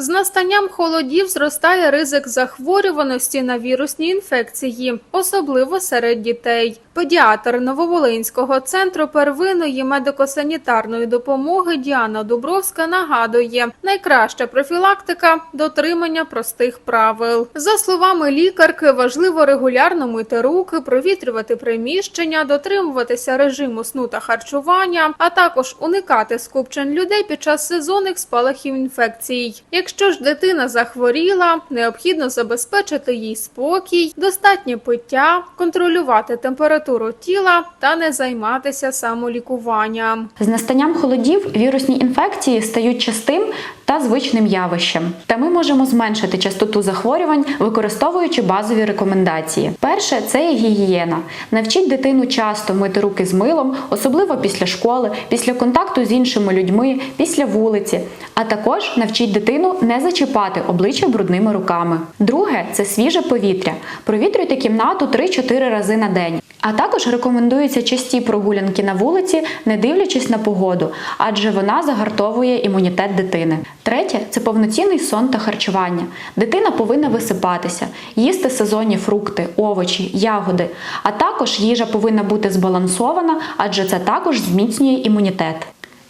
З настанням холодів зростає ризик захворюваності на вірусні інфекції, особливо серед дітей. Педіатр Нововолинського центру первинної медико-санітарної допомоги Діана Дубровська нагадує, найкраща профілактика дотримання простих правил. За словами лікарки, важливо регулярно мити руки, провітрювати приміщення, дотримуватися режиму сну та харчування, а також уникати скупчень людей під час сезонних спалахів інфекцій. Якщо ж дитина захворіла, необхідно забезпечити їй спокій, достатнє пиття, контролювати температуру тіла та не займатися самолікуванням. З настанням холодів вірусні інфекції стають частим та звичним явищем. Та ми можемо зменшити частоту захворювань, використовуючи базові рекомендації. Перше це гігієна. Навчіть дитину часто мити руки з милом, особливо після школи, після контакту з іншими людьми, після вулиці. А також навчіть дитину не зачіпати обличчя брудними руками. Друге це свіже повітря. Провітрюйте кімнату 3-4 рази на день. А також рекомендуються часті прогулянки на вулиці, не дивлячись на погоду, адже вона загартовує імунітет дитини. Третє це повноцінний сон та харчування. Дитина повинна висипатися, їсти сезонні фрукти, овочі, ягоди. А також їжа повинна бути збалансована, адже це також зміцнює імунітет.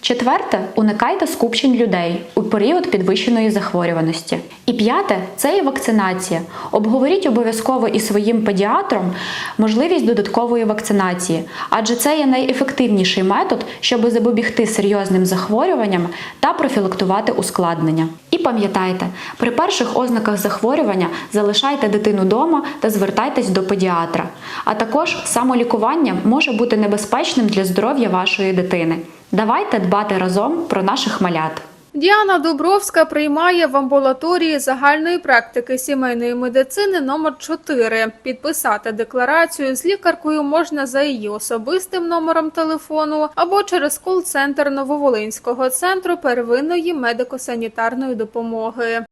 Четверте, уникайте скупчень людей у період підвищеної захворюваності. І п'яте це є вакцинація. Обговоріть обов'язково із своїм педіатром можливість додаткової вакцинації, адже це є найефективніший метод, щоб запобігти серйозним захворюванням та профілактувати ускладнення. І пам'ятайте, при перших ознаках захворювання залишайте дитину вдома та звертайтесь до педіатра. А також самолікування може бути небезпечним для здоров'я вашої дитини. Давайте дбати разом про наших малят. Діана Дубровська приймає в амбулаторії загальної практики сімейної медицини номер 4. Підписати декларацію з лікаркою можна за її особистим номером телефону або через кол-центр Нововолинського центру первинної медико-санітарної допомоги.